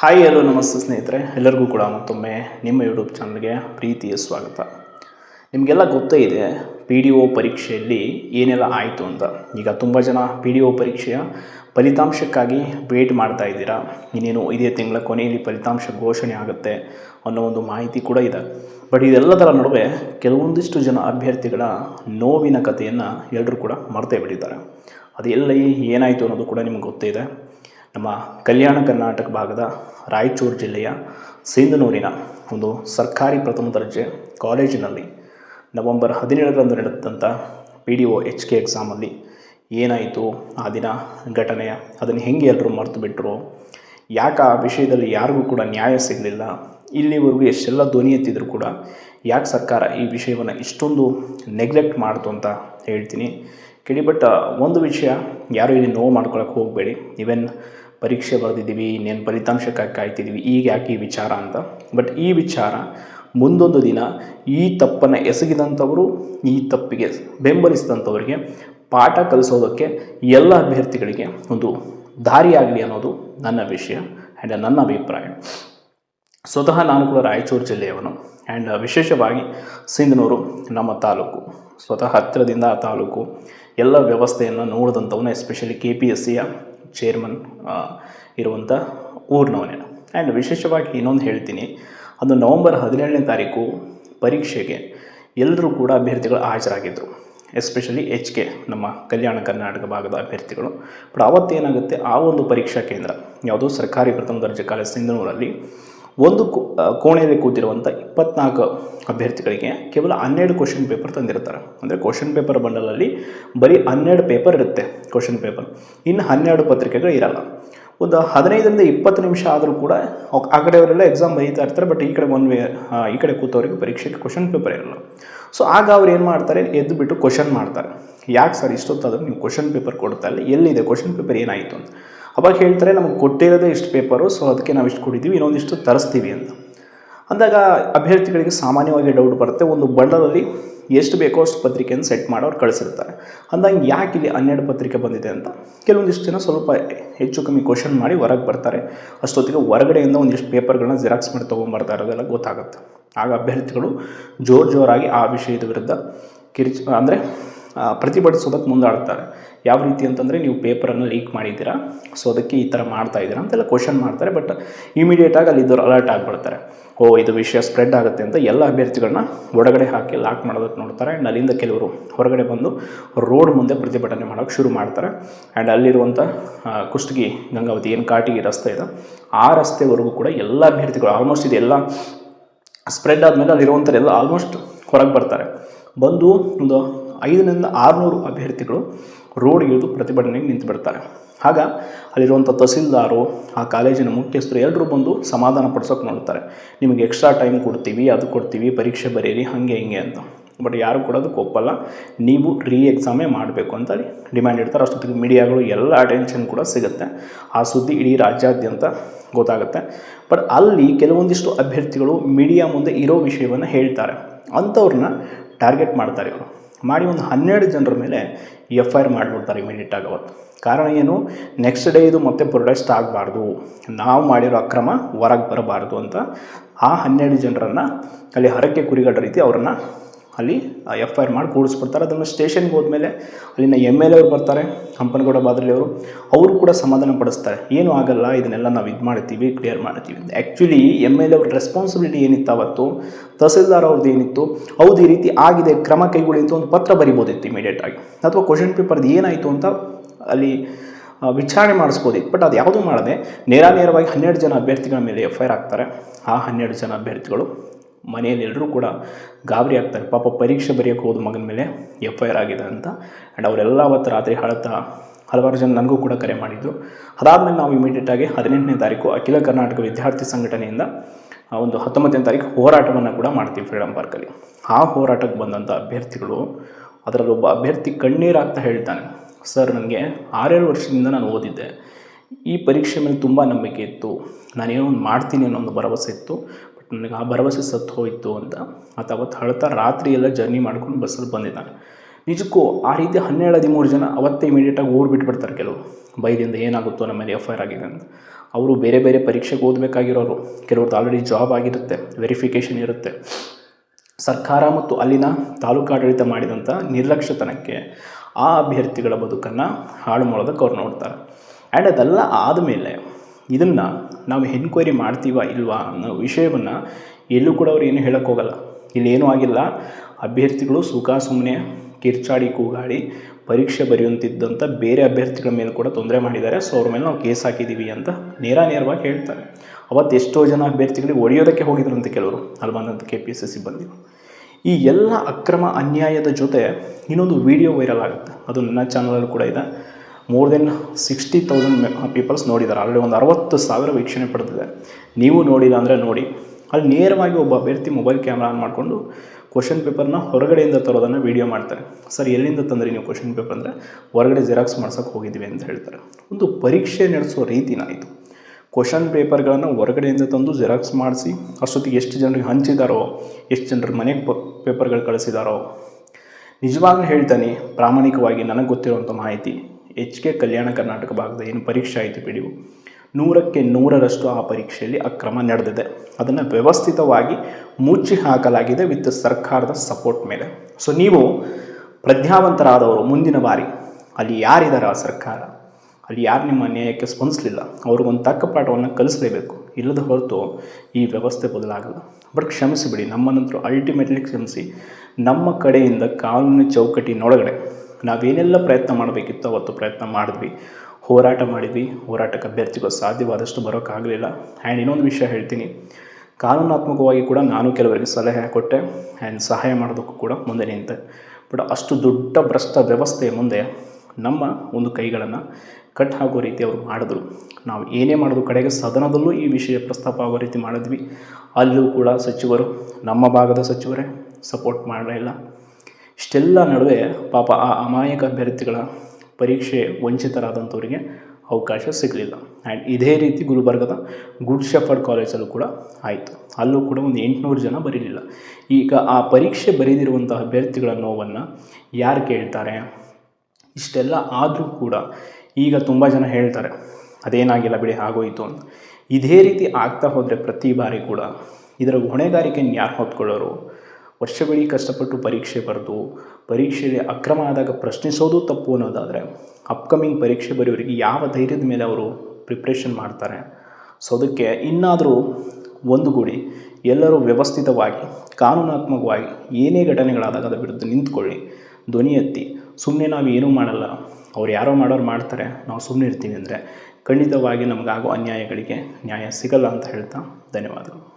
Hi hello ನಮಸ್ತೆ ಸ್ನೇಹಿತರೆ. ಎಲ್ಲರಿಗೂ ಕೂಡ ಮತ್ತೊಮ್ಮೆ ನಿಮ್ಮ ಯೂಟ್ಯೂಬ್ ಚಾನಲ್ಗೆ ಪ್ರೀತಿಯ ಸ್ವಾಗತ. ನಿಮಗೆಲ್ಲ ಗೊತ್ತೇ ಇದೆ ಪಿ ಡಿ ಒ ಪರೀಕ್ಷೆಯಲ್ಲಿ ಏನೆಲ್ಲ ಆಯಿತು ಅಂತ. ಈಗ ತುಂಬ ಜನ ಪಿ ಡಿ ಒ ಪರೀಕ್ಷೆಯ ಫಲಿತಾಂಶಕ್ಕಾಗಿ ವೇಟ್ ಮಾಡ್ತಾ ಇದ್ದೀರಾ. ಇನ್ನೇನು ಇದೇ ತಿಂಗಳ ಕೊನೆಯಲ್ಲಿ ಫಲಿತಾಂಶ ಘೋಷಣೆ ಆಗುತ್ತೆ ಅನ್ನೋ ಒಂದು ಮಾಹಿತಿ ಕೂಡ ಇದೆ. ಬಟ್ ಇದೆಲ್ಲದರ ನಡುವೆ ಕೆಲವೊಂದಿಷ್ಟು ಜನ ಅಭ್ಯರ್ಥಿಗಳ ನೋವಿನ ಕಥೆಯನ್ನು ಎಲ್ಲರೂ ಕೂಡ ಮರ್ತೇ ಬಿಟ್ಟಿದ್ದಾರೆ. ಅದೆಲ್ಲ ಏನಾಯಿತು ಅನ್ನೋದು ಕೂಡ ನಿಮ್ಗೆ ಗೊತ್ತೇ ಇದೆ. ನಮ್ಮ ಕಲ್ಯಾಣ ಕರ್ನಾಟಕ ಭಾಗದ ರಾಯಚೂರು ಜಿಲ್ಲೆಯ ಸಿಂಧನೂರಿನ ಒಂದು ಸರ್ಕಾರಿ ಪ್ರಥಮ ದರ್ಜೆ ಕಾಲೇಜಿನಲ್ಲಿ ನವೆಂಬರ್ ಹದಿನೇಳರಂದು ನಡೆದಂಥ P D O H K ಎಕ್ಸಾಮಲ್ಲಿ ಏನಾಯಿತು, ಆ ದಿನ ಘಟನೆ ಅದನ್ನು ಹೆಂಗೆ ಎಲ್ಲರೂ ಮರೆತು ಬಿಟ್ಟರು ಯಾಕೆ ಆ ವಿಷಯದಲ್ಲಿ ಯಾರಿಗೂ ಕೂಡ ನ್ಯಾಯ ಸಿಗಲಿಲ್ಲ, ಇಲ್ಲಿವರೆಗೂ ಎಷ್ಟೆಲ್ಲ ಧ್ವನಿ ಎತ್ತಿದ್ರು ಕೂಡ ಯಾಕೆ ಸರ್ಕಾರ ಈ ವಿಷಯವನ್ನು ಇಷ್ಟೊಂದು ನೆಗ್ಲೆಕ್ಟ್ ಮಾಡ್ತು ಅಂತ ಹೇಳ್ತೀನಿ. ಕೇಳಿ ಬಟ್ ಒಂದು ವಿಷಯ ಯಾರೂ ಇಲ್ಲಿ ನೋವು ಮಾಡ್ಕೊಳಕ್ಕೆ ಹೋಗಬೇಡಿ ಈವನ್ ಪರೀಕ್ಷೆ ಬರೆದಿದ್ದೀವಿ, ಇನ್ನೇನು ಫಲಿತಾಂಶಕ್ಕಾಗಿ ಕಾಯ್ತಿದ್ದೀವಿ ಈಗ ಯಾಕೆ ಈ ವಿಚಾರ ಅಂತ. ಬಟ್ ಈ ವಿಚಾರ ಮುಂದೊಂದು ದಿನ ಈ ತಪ್ಪನ್ನು ಎಸಗಿದಂಥವರು, ಈ ತಪ್ಪಿಗೆ ಬೆಂಬಲಿಸಿದಂಥವ್ರಿಗೆ ಪಾಠ ಕಲಿಸೋದಕ್ಕೆ ಎಲ್ಲ ಅಭ್ಯರ್ಥಿಗಳಿಗೆ ಒಂದು ದಾರಿಯಾಗಲಿ ಅನ್ನೋದು ನನ್ನ ವಿಷಯ ಆ್ಯಂಡ್ ನನ್ನ ಅಭಿಪ್ರಾಯ. ಸ್ವತಃ ನಾನು ಕೂಡ ರಾಯಚೂರು ಜಿಲ್ಲೆಯವನು ಆ್ಯಂಡ್ ವಿಶೇಷವಾಗಿ ಸಿಂಧನೂರು ನಮ್ಮ ತಾಲೂಕು. ಸ್ವತಃ ಹತ್ತಿರದಿಂದ ಆ ತಾಲೂಕು ಎಲ್ಲ ವ್ಯವಸ್ಥೆಯನ್ನು ನೋಡಿದಂಥವನು ಎಸ್ಪೆಷಲಿ ಕೆ ಪಿ ಎಸ್ ಸಿಯ ಚೇರ್ಮನ್ ಇರುವಂಥ ಊರಿನವನೇ. ಆ್ಯಂಡ್ ವಿಶೇಷವಾಗಿ ಇನ್ನೊಂದು ಹೇಳ್ತೀನಿ, ಅದು ನವಂಬರ್ ಹದಿನೇಳನೇ ತಾರೀಕು ಪರೀಕ್ಷೆಗೆ ಎಲ್ಲರೂ ಕೂಡ ಅಭ್ಯರ್ಥಿಗಳು ಹಾಜರಾಗಿದ್ದರು ಎಸ್ಪೆಷಲಿ ಎಚ್ ಕೆ ನಮ್ಮ ಕಲ್ಯಾಣ ಕರ್ನಾಟಕ ಭಾಗದ ಅಭ್ಯರ್ಥಿಗಳು. ಬಟ್ ಆವತ್ತೇನಾಗುತ್ತೆ ಆ ಒಂದು ಪರೀಕ್ಷಾ ಕೇಂದ್ರ, ಯಾವುದೋ ಸರ್ಕಾರಿ ಪ್ರಥಮ ದರ್ಜೆ ಕಾಲೇಜ್ ಸಿಂಧನೂರಲ್ಲಿ ಒಂದು ಕೋಣೆಯಲ್ಲಿ ಕೂತಿರುವಂಥ ಇಪ್ಪತ್ನಾಲ್ಕು ಅಭ್ಯರ್ಥಿಗಳಿಗೆ ಕೇವಲ ಹನ್ನೆರಡು ಕ್ವಶನ್ ಪೇಪರ್ ತಂದಿರ್ತಾರೆ. ಅಂದರೆ ಕ್ವಶನ್ ಪೇಪರ್ ಬಂಡಲಲ್ಲಿ ಬರೀ ಹನ್ನೆರಡು ಪೇಪರ್ ಇರುತ್ತೆ ಕ್ವಶನ್ ಪೇಪರ್ ಇನ್ನು ಹನ್ನೆರಡು ಪತ್ರಿಕೆಗಳು ಇರಲ್ಲ. ಒಂದು ಹದಿನೈದರಿಂದ ಇಪ್ಪತ್ತು ನಿಮಿಷ ಆದರೂ ಕೂಡ ಆ ಕಡೆಯವರೆಲ್ಲ ಎಕ್ಸಾಮ್ ಬರೀತಾ ಇರ್ತಾರೆ ಬಟ್ ಈ ಕಡೆ ಒನ್ ವೇ ಈ ಕಡೆ ಕೂತವರಿಗೆ ಪರೀಕ್ಷೆಗೆ ಕ್ವಶನ್ ಪೇಪರ್ ಇರಲ್ಲ. ಸೊ ಆಗ ಅವ್ರು ಏನು ಮಾಡ್ತಾರೆ? ಎದ್ದು ಬಿಟ್ಟು ಕ್ವಶನ್ ಮಾಡ್ತಾರೆ. ಯಾಕೆ ಸರ್ ಇಷ್ಟೊತ್ತಾದರೂ ನೀವು ಕ್ವಶನ್ ಪೇಪರ್ ಕೊಡ್ತಾ ಇಲ್ಲ? ಎಲ್ಲಿದೆ? ಕ್ವಶನ್ ಪೇಪರ್ ಏನಾಯಿತು ಅಂತ. ಅವಾಗ ಹೇಳ್ತಾರೆ ನಮಗೆ ಕೊಟ್ಟಿರೋದೇ ಇಷ್ಟು ಪೇಪರು ಸೊ ಅದಕ್ಕೆ ನಾವು ಇಷ್ಟು ಕೊಟ್ಟಿದ್ದೀವಿ ಇನ್ನೊಂದಿಷ್ಟು ತರಿಸ್ತೀವಿ ಅಂತ. ಅಂದಾಗ ಅಭ್ಯರ್ಥಿಗಳಿಗೆ ಸಾಮಾನ್ಯವಾಗಿ ಡೌಟ್ ಬರುತ್ತೆ, ಒಂದು ಬಂಡಲಲ್ಲಿ ಎಷ್ಟು ಬೇಕೋ ಅಷ್ಟು ಪತ್ರಿಕೆಯನ್ನು ಸೆಟ್ ಮಾಡೋರು ಕಳಿಸಿರ್ತಾರೆ. ಅಂದಾಗ ಯಾಕೆ ಇಲ್ಲಿ ಹನ್ನೆರಡು ಪತ್ರಿಕೆ ಬಂದಿದೆ ಅಂತ. ಕೆಲವೊಂದಿಷ್ಟು ಜನ ಸ್ವಲ್ಪ ಹೆಚ್ಚು ಕಮ್ಮಿ ಕ್ವಶನ್ ಮಾಡಿ ಹೊರಗೆ ಬರ್ತಾರೆ. ಅಷ್ಟೊತ್ತಿಗೆ ಹೊರಗಡೆಯಿಂದ ಒಂದಿಷ್ಟು ಪೇಪರ್ಗಳನ್ನ ಜೆರಾಕ್ಸ್ ಮಾಡಿ ತೊಗೊಂಬರ್ತಾ ಇರೋದೆಲ್ಲ ಗೊತ್ತಾಗುತ್ತೆ. ಆಗ ಅಭ್ಯರ್ಥಿಗಳು ಜೋರು ಜೋರಾಗಿ ಆ ವಿಷಯದ ವಿರುದ್ಧ ಕಿರಿಚ, ಅಂದರೆ ಪ್ರತಿಭಟಿಸೋದಕ್ಕೆ ಮುಂದಾಡ್ತಾರೆ. ಯಾವ ರೀತಿ ಅಂತಂದರೆ ನೀವು ಪೇಪರನ್ನು ಲೀಕ್ ಮಾಡಿದ್ದೀರಾ? ಸೊ ಅದಕ್ಕೆ ಈ ಥರ ಮಾಡ್ತಾ ಇದ್ದೀರಾ ಅಂತೆಲ್ಲ ಕ್ವಶನ್ ಮಾಡ್ತಾರೆ. ಬಟ್ ಇಮಿಡಿಯೇಟಾಗಿ ಅಲ್ಲಿ ಇದ್ದವ್ರು ಅಲರ್ಟ್ ಆಗಿಬಿಡ್ತಾರೆ. ಓ, ಇದು ವಿಷಯ ಸ್ಪ್ರೆಡ್ ಆಗುತ್ತೆ ಅಂತ ಎಲ್ಲ ಅಭ್ಯರ್ಥಿಗಳನ್ನ ಒಳಗಡೆ ಹಾಕಿ ಲಾಕ್ ಮಾಡೋದಕ್ಕೆ ನೋಡ್ತಾರೆ. ಆ್ಯಂಡ್ ಅಲ್ಲಿಂದ ಕೆಲವರು ಹೊರಗಡೆ ಬಂದು ರೋಡ್ ಮುಂದೆ ಪ್ರತಿಭಟನೆ ಮಾಡೋಕ್ಕೆ ಶುರು ಮಾಡ್ತಾರೆ. ಆ್ಯಂಡ್ ಅಲ್ಲಿರುವಂಥ ಕುಷ್ಟಗಿ, ಗಂಗಾವತಿ ಏನು ಕಾಟಿಗೆ ರಸ್ತೆ ಇದೆ, ಆ ರಸ್ತೆವರೆಗೂ ಕೂಡ ಎಲ್ಲ ಅಭ್ಯರ್ಥಿಗಳು ಆಲ್ಮೋಸ್ಟ್ ಇದೆಲ್ಲ ಸ್ಪ್ರೆಡ್ ಆದಮೇಲೆ ಅಲ್ಲಿರುವಂಥವ್ರೆಲ್ಲ ಆಲ್ಮೋಸ್ಟ್ ಹೊರಗೆ ಬರ್ತಾರೆ. ಬಂದು ಒಂದು ಐದರಿಂದ ಆರುನೂರು ಅಭ್ಯರ್ಥಿಗಳು ರೋಡ್ ಇಳಿದು ಪ್ರತಿಭಟನೆಗೆ ನಿಂತು ಬಿಡ್ತಾರೆ. ಆಗ ಅಲ್ಲಿರುವಂಥ ತಹಸೀಲ್ದಾರು, ಆ ಕಾಲೇಜಿನ ಮುಖ್ಯಸ್ಥರು ಎಲ್ಲರೂ ಬಂದು ಸಮಾಧಾನ ಪಡಿಸೋಕೆ ನೋಡ್ತಾರೆ. ನಿಮಗೆ ಎಕ್ಸ್ಟ್ರಾ ಟೈಮ್ ಕೊಡ್ತೀವಿ, ಅದು ಕೊಡ್ತೀವಿ, ಪರೀಕ್ಷೆ ಬರೀರಿ, ಹಾಗೆ ಹಿಂಗೆ ಅಂತ. ಬಟ್ ಯಾರು ಕೂಡ ಅದಕ್ಕೆ ಒಪ್ಪಲ್ಲ. ನೀವು ರೀ ಎಕ್ಸಾಮೇ ಮಾಡಬೇಕು ಅಂತ ಡಿಮ್ಯಾಂಡ್ ಇಡ್ತಾರೆ. ಅಷ್ಟೊತ್ತಿಗೆ ಮೀಡಿಯಾಗಳು ಎಲ್ಲ ಅಟೆನ್ಷನ್ ಕೂಡ ಸಿಗುತ್ತೆ. ಆ ಸುದ್ದಿ ಇಡೀ ರಾಜ್ಯಾದ್ಯಂತ ಗೊತ್ತಾಗುತ್ತೆ. ಬಟ್ ಅಲ್ಲಿ ಕೆಲವೊಂದಿಷ್ಟು ಅಭ್ಯರ್ಥಿಗಳು ಮೀಡಿಯಾ ಮುಂದೆ ಇರೋ ವಿಷಯವನ್ನು ಹೇಳ್ತಾರೆ. ಅಂಥವ್ರನ್ನ ಟಾರ್ಗೆಟ್ ಮಾಡ್ತಾರೆ ಇವರು. ಮಾಡಿ ಒಂದು ಹನ್ನೆರಡು ಜನರ ಮೇಲೆ ಎಫ್ ಐ ಆರ್ ಮಾಡಿಬಿಡ್ತಾರೆ ಇಮಿಡಿಯೇಟಾಗಿ ಅವತ್ತು. ಕಾರಣ ಏನು? ನೆಕ್ಸ್ಟ್ ಡೇ ಇದು ಮತ್ತೆ ಪ್ರೊಡಕ್ಟ್ ಆಗಬಾರ್ದು. ನಾವು ಮಾಡಿರೋ ಅಕ್ರಮ ಹೊರಗೆ ಬರಬಾರ್ದು ಅಂತ ಆ ಹನ್ನೆರಡು ಜನರನ್ನು ಅಲ್ಲಿ ಹರಕೆ ಕುರಿಗಳ ರೀತಿ ಅವರನ್ನು ಅಲ್ಲಿ ಎಫ್ ಐ ಆರ್ ಮಾಡಿ ಕೂಡಿಸ್ಬಿಡ್ತಾರೆ. ಅದನ್ನು ಸ್ಟೇಷನ್ಗೆ ಹೋದ್ಮೇಲೆ ಅಲ್ಲಿನ ಎಂ ಎಲ್ ಎವ್ರು ಬರ್ತಾರೆ, ಹಂಪನಗೌಡ ಬಾದ್ರಳ್ಳಿ ಅವರು. ಕೂಡ ಸಮಾಧಾನ ಪಡಿಸ್ತಾರೆ. ಏನೂ ಆಗಲ್ಲ, ಇದನ್ನೆಲ್ಲ ನಾವು ಇದು ಮಾಡ್ತೀವಿ ಕ್ಲಿಯರ್ ಮಾಡ್ತೀವಿ ಆ್ಯಕ್ಚುಲಿ ಎಂ ಎಲ್ ಅವ್ರ ರೆಸ್ಪಾನ್ಸಿಬಿಲಿಟಿ ಏನಿತ್ತು ಅವತ್ತು? ತಹಸೀಲ್ದಾರ್ ಅವ್ರದ್ದು ಏನಿತ್ತು? ಹೌದು, ಈ ರೀತಿ ಆಗಿದೆ, ಕ್ರಮ ಕೈಗೊಳ್ಳಿ ಅಂತ ಒಂದು ಪತ್ರ ಬರಿಬೋದಿತ್ತು ಇಮಿಡಿಯೇಟಾಗಿ ಅಥವಾ ಕ್ವಶನ್ ಪೇಪರ್ದು ಏನಾಯಿತು ಅಂತ ಅಲ್ಲಿ ವಿಚಾರಣೆ ಮಾಡಿಸ್ಬೋದಿತ್ತು. ಬಟ್ ಅದು ಯಾವುದೂ ಮಾಡದೆ ನೇರ ನೇರವಾಗಿ ಹನ್ನೆರಡು ಜನ ಅಭ್ಯರ್ಥಿಗಳ ಮೇಲೆ ಎಫ್ ಐ ಆರ್ ಹಾಕ್ತಾರೆ. ಆ ಹನ್ನೆರಡು ಜನ ಅಭ್ಯರ್ಥಿಗಳು ಮನೆಯಲ್ಲಿ ಎಲ್ಲರೂ ಕೂಡ ಗಾಬರಿ ಆಗ್ತಾರೆ. ಪಾಪ ಪರೀಕ್ಷೆ ಬರೆಯೋಕೆ ಹೋದ ಮಗನ ಮೇಲೆ ಎಫ್ ಐ ಆರ್ ಆಗಿದೆ ಅಂತ. ಆ್ಯಂಡ್ ಅವರೆಲ್ಲ ಅವತ್ತು ರಾತ್ರಿ ಹಳತಾ ಹಲವಾರು ಜನ ನನಗೂ ಕೂಡ ಕರೆ ಮಾಡಿದರು. ಅದಾದಮೇಲೆ ನಾವು ಇಮಿಡಿಯೇಟಾಗಿ ಹದಿನೆಂಟನೇ ತಾರೀಕು ಅಖಿಲ ಕರ್ನಾಟಕ ವಿದ್ಯಾರ್ಥಿ ಸಂಘಟನೆಯಿಂದ ಒಂದು ಹತ್ತೊಂಬತ್ತನೇ ತಾರೀಕು ಹೋರಾಟವನ್ನು ಕೂಡ ಮಾಡ್ತೀವಿ ಫ್ರೀಡಮ್ ಪಾರ್ಕಲ್ಲಿ ಆ ಹೋರಾಟಕ್ಕೆ ಬಂದಂಥ ಅಭ್ಯರ್ಥಿಗಳು ಅದರಲ್ಲೊಬ್ಬ ಅಭ್ಯರ್ಥಿ ಕಣ್ಣೀರಾಗ್ತಾ ಹೇಳ್ತಾನೆ, ಸರ್ ನನಗೆ ಆರೇಳು ವರ್ಷದಿಂದ ನಾನು ಓದಿದ್ದೆ. ಈ ಪರೀಕ್ಷೆ ಮೇಲೆ ತುಂಬ ನಂಬಿಕೆ ಇತ್ತು. ನಾನೇನೋ ಒಂದು ಮಾಡ್ತೀನಿ ಅನ್ನೋ ಒಂದು ಭರವಸೆ ಇತ್ತು. ಬಟ್ ನನಗೆ ಆ ಭರವಸೆ ಸತ್ತು ಹೋಯಿತು ಅಂತ ಆತ ಅವತ್ತು ಹಳ್ತಾ ರಾತ್ರಿ ಎಲ್ಲ ಜರ್ನಿ ಮಾಡ್ಕೊಂಡು ಬಸ್ಸಲ್ಲಿ ಬಂದಿದ್ದಾನೆ. ನಿಜಕ್ಕೂ ಆ ರೀತಿ ಹನ್ನೆರಡು, ಹದಿಮೂರು ಜನ ಅವತ್ತೇ ಇಮಿಡಿಯೇಟಾಗಿ ಊರು ಬಿಟ್ಬಿಡ್ತಾರೆ ಕೆಲವರು. ಬೈದಿಂದ ಏನಾಗುತ್ತೋ ನಮ್ಮ ಮೇಲೆ ಎಫ್ ಐ ಆರ್ ಆಗಿದೆ ಅಂತ. ಅವರು ಬೇರೆ ಬೇರೆ ಪರೀಕ್ಷೆಗೆ ಓದಬೇಕಾಗಿರೋರು. ಕೆಲವ್ರದ್ದು ಆಲ್ರೆಡಿ ಜಾಬ್ ಆಗಿರುತ್ತೆ ವೆರಿಫಿಕೇಷನ್ ಇರುತ್ತೆ. ಸರ್ಕಾರ ಮತ್ತು ಅಲ್ಲಿನ ತಾಲೂಕಾಡಳಿತ ಮಾಡಿದಂಥ ನಿರ್ಲಕ್ಷ್ಯತನಕ್ಕೆ ಆ ಅಭ್ಯರ್ಥಿಗಳ ಬದುಕನ್ನು ಹಾಳು ಮಾಡೋದಕ್ಕೆ ಅವ್ರು ನೋಡ್ತಾರೆ. ಆ್ಯಂಡ್ ಅದೆಲ್ಲ ಆದಮೇಲೆ ಇದನ್ನು ನಾವು ಎನ್ಕ್ವೈರಿ ಮಾಡ್ತೀವಾ ಇಲ್ವಾ ಅನ್ನೋ ವಿಷಯವನ್ನು ಎಲ್ಲೂ ಕೂಡ ಅವ್ರು ಏನು ಹೇಳೋಕ್ಕೋಗಲ್ಲ ಇಲ್ಲೇನೂ ಆಗಿಲ್ಲ. ಅಭ್ಯರ್ಥಿಗಳು ಸುಖ ಸುಮ್ಮನೆ ಕಿರ್ಚಾಡಿ, ಕೂಗಾಡಿ, ಪರೀಕ್ಷೆ ಬರೆಯುವಂತಿದ್ದಂಥ ಬೇರೆ ಅಭ್ಯರ್ಥಿಗಳ ಮೇಲೆ ಕೂಡ ತೊಂದರೆ ಮಾಡಿದ್ದಾರೆ. ಸೊ ಅವ್ರ ಮೇಲೆ ನಾವು ಕೇಸ್ ಹಾಕಿದ್ದೀವಿ ಅಂತ ನೇರ ನೇರವಾಗಿ ಹೇಳ್ತಾರೆ. ಅವತ್ತು ಎಷ್ಟೋ ಜನ ಅಭ್ಯರ್ಥಿಗಳಿಗೆ ಹೋಗಿದ್ರು ಅಂತ ಕೆಲವರು. ಅಲ್ಲಿ ಬಂದಂಥ ಕೆ ಪಿ ಎಸ್ ಸಿ ಸಿಬ್ಬಂದಿಗಳು. ಈ ಎಲ್ಲ ಅಕ್ರಮ ಅನ್ಯಾಯದ ಜೊತೆ ಇನ್ನೊಂದು ವಿಡಿಯೋ ವೈರಲ್ ಆಗುತ್ತೆ. ಅದು ನನ್ನ ಚಾನಲಲ್ಲಿ ಕೂಡ ಇದೆ. More than sixty thousand peoples ನೋಡಿದ್ದಾರೆ ಆಲ್ರೆಡಿ ಒಂದು ಅರವತ್ತು ಸಾವಿರ ವೀಕ್ಷಣೆ ಪಡೆದಿದೆ. ನೀವು ನೋಡಿಲ್ಲ ಅಂದರೆ ನೋಡಿ. ಅಲ್ಲಿ ನೇರವಾಗಿ ಒಬ್ಬ ಅಭ್ಯರ್ಥಿ ಮೊಬೈಲ್ ಕ್ಯಾಮ್ರಾ ಆನ್ ಮಾಡಿಕೊಂಡು ಕ್ವಶನ್ ಪೇಪರ್ನ ಹೊರಗಡೆಯಿಂದ ತರೋದನ್ನು ವೀಡಿಯೋ ಮಾಡ್ತಾರೆ. ಸರ್, ಎಲ್ಲಿಂದ ತಂದ್ರಿ ನೀವು ಕ್ವಶನ್ ಪೇಪರ್ ಅಂದರೆ? ಹೊರಗಡೆ ಜೆರಾಕ್ಸ್ ಮಾಡ್ಸೋಕ್ಕೆ ಹೋಗಿದ್ದೀವಿ ಅಂತ ಹೇಳ್ತಾರೆ. ಒಂದು ಪರೀಕ್ಷೆ ನಡೆಸೋ ರೀತಿನ ಇದು. ಕ್ವಶನ್ ಪೇಪರ್ಗಳನ್ನು ಹೊರಗಡೆಯಿಂದ ತಂದು ಜೆರಾಕ್ಸ್ ಮಾಡಿಸಿ, ಅಷ್ಟೊತ್ತಿಗೆ ಎಷ್ಟು ಜನರಿಗೆ ಹಂಚಿದಾರೋ, ಎಷ್ಟು ಜನರ ಮನೆಗೆ ಪೇಪರ್ಗಳು ಕಳಿಸಿದಾರೋ. ನಿಜವಾಗ್ಲೂ ಹೇಳ್ತಾನೆ, ಪ್ರಾಮಾಣಿಕವಾಗಿ ನನಗೆ ಗೊತ್ತಿರುವಂಥ ಮಾಹಿತಿ ಎಚ್ ಕೆ ಕಲ್ಯಾಣ ಕರ್ನಾಟಕ ಭಾಗದ ಏನು ಪರೀಕ್ಷೆ ಆಯಿತು ಪಿ ಡಿ ನೂರಕ್ಕೆ ನೂರರಷ್ಟು ಆ ಪರೀಕ್ಷೆಯಲ್ಲಿ ಅಕ್ರಮ ನಡೆದಿದೆ. ಅದನ್ನು ವ್ಯವಸ್ಥಿತವಾಗಿ ಮುಚ್ಚಿ ಹಾಕಲಾಗಿದೆ ವಿತ್ ಸರ್ಕಾರದ ಸಪೋರ್ಟ್ ಮೇಲೆ. ಸೊ ನೀವು ಪ್ರಜ್ಞಾವಂತರಾದವರು ಮುಂದಿನ ಬಾರಿ, ಅಲ್ಲಿ ಯಾರಿದ್ದಾರೆ ಆ ಸರ್ಕಾರ? ಅಲ್ಲಿ ಯಾರು ನಿಮ್ಮ ನ್ಯಾಯಕ್ಕೆ ಸ್ಪಂದಿಸಲಿಲ್ಲ? ಅವ್ರಿಗೊಂದು ತಕ್ಕ ಪಾಠವನ್ನು ಕಲಿಸಲೇಬೇಕು. ಇಲ್ಲದ ಹೊರತು ಈ ವ್ಯವಸ್ಥೆ ಬದಲಾಗಲ್ಲ. ಬಟ್ ಕ್ಷಮಿಸಿಬಿಡಿ ನಮ್ಮನ್ನಂತರೂ ಅಲ್ಟಿಮೇಟ್ಲಿ ಕ್ಷಮಿಸಿ, ನಮ್ಮ ಕಡೆಯಿಂದ ಕಾನೂನು ಚೌಕಟ್ಟಿನೊಳಗಡೆ ನಾವೇನೆಲ್ಲ ಪ್ರಯತ್ನ ಮಾಡಬೇಕಿತ್ತು ಅವತ್ತು ಪ್ರಯತ್ನ ಮಾಡಿದ್ವಿ. ಹೋರಾಟ ಮಾಡಿದ್ವಿ. ಹೋರಾಟಕ್ಕೆ ಅಭ್ಯರ್ಥಿಗಳು ಸಾಧ್ಯವಾದಷ್ಟು ಬರೋಕ್ಕಾಗಲಿಲ್ಲ. ಆ್ಯಂಡ್ ಇನ್ನೊಂದು ವಿಷಯ ಹೇಳ್ತೀನಿ. ಕಾನೂನಾತ್ಮಕವಾಗಿ ಕೂಡ ನಾನು ಕೆಲವರಿಗೆ ಸಲಹೆ ಕೊಟ್ಟೆ. ಆ್ಯಂಡ್ ಸಹಾಯ ಮಾಡೋದಕ್ಕೂ ಕೂಡ ಮುಂದೆ ನಿಂತೆ. ಬಟ್ ಅಷ್ಟು ದೊಡ್ಡ ಭ್ರಷ್ಟ ವ್ಯವಸ್ಥೆಯ ಮುಂದೆ ನಮ್ಮ ಒಂದು ಕೈಗಳನ್ನು ಕಟ್ ಹಾಕೋ ರೀತಿ ಅವರು ಮಾಡಿದ್ರು. ನಾವು ಏನೇ ಮಾಡೋದು ಕಡೆಗೆ ಸದನದಲ್ಲೂ ಈ ವಿಷಯ ಪ್ರಸ್ತಾಪ ಆಗೋ ರೀತಿ ಮಾಡಿದ್ವಿ. ಅಲ್ಲೂ ಕೂಡ ಸಚಿವರು ನಮ್ಮ ಭಾಗದ ಸಚಿವರೇ ಸಪೋರ್ಟ್ ಮಾಡಲಿಲ್ಲ ಇಷ್ಟೆಲ್ಲ ನಡುವೆ ಪಾಪ ಆ ಅಮಾಯಕ ಅಭ್ಯರ್ಥಿಗಳ ಪರೀಕ್ಷೆ ವಂಚಿತರಾದಂಥವರಿಗೆ ಅವಕಾಶ ಸಿಗಲಿಲ್ಲ. ಆ್ಯಂಡ್ ಇದೇ ರೀತಿ ಗುಲ್ಬರ್ಗದ ಗುಡ್ ಶೆಫರ್ಡ್ ಕಾಲೇಜಲ್ಲೂ ಕೂಡ ಆಯಿತು. ಅಲ್ಲೂ ಕೂಡ ಒಂದು ಎಂಟುನೂರು ಜನ ಬರೀಲಿಲ್ಲ. ಈಗ ಆ ಪರೀಕ್ಷೆ ಬರೆದಿರುವಂಥ ಅಭ್ಯರ್ಥಿಗಳ ನೋವನ್ನು ಯಾರು ಕೇಳ್ತಾರೆ? ಇಷ್ಟೆಲ್ಲ ಆದರೂ ಕೂಡ ಈಗ ತುಂಬ ಜನ ಹೇಳ್ತಾರೆ, ಅದೇನಾಗಿಲ್ಲ ಬಿಡಿ, ಆಗೋಯಿತು ಅಂತ. ಇದೇ ರೀತಿ ಆಗ್ತಾ ಹೋದರೆ ಪ್ರತಿ ಬಾರಿ ಕೂಡ ಇದರ ಹೊಣೆಗಾರಿಕೆಯನ್ನು ಯಾರು ಹೊತ್ಕೊಳ್ಳೋರು? ವರ್ಷವಿಡೀ ಕಷ್ಟಪಟ್ಟು ಪರೀಕ್ಷೆ ಬರೆದು, ಪರೀಕ್ಷೆಯಲ್ಲಿ ಅಕ್ರಮ ಆದಾಗ ಪ್ರಶ್ನಿಸೋದು ತಪ್ಪು ಅನ್ನೋದಾದರೆ ಅಪ್ಕಮಿಂಗ್ ಪರೀಕ್ಷೆ ಬರೆಯೋರಿಗೆ ಯಾವ ಧೈರ್ಯದ ಮೇಲೆ ಅವರು ಪ್ರಿಪ್ರೇಷನ್ ಮಾಡ್ತಾರೆ? ಸೊ ಅದಕ್ಕೆ ಇನ್ನಾದರೂ ಒಂದುಗೂಡಿ ಎಲ್ಲರೂ ವ್ಯವಸ್ಥಿತವಾಗಿ, ಕಾನೂನಾತ್ಮಕವಾಗಿ ಏನೇ ಘಟನೆಗಳಾದಾಗ ಅದರ ವಿರುದ್ಧ ನಿಂತ್ಕೊಳ್ಳಿ. ಧ್ವನಿ ಎತ್ತಿ ಸುಮ್ಮನೆ ನಾವು ಏನೂ ಮಾಡಲ್ಲ. ಅವ್ರು ಯಾರೋ ಮಾಡೋರು ಮಾಡ್ತಾರೆ. ನಾವು ಸುಮ್ಮನೆ ಇರ್ತೀವಿ ಅಂದರೆ ಖಂಡಿತವಾಗಿ ನಮಗಾಗೋ ಅನ್ಯಾಯಗಳಿಗೆ ನ್ಯಾಯ ಸಿಗಲ್ಲ ಅಂತ ಹೇಳ್ತಾ ಧನ್ಯವಾದಗಳು.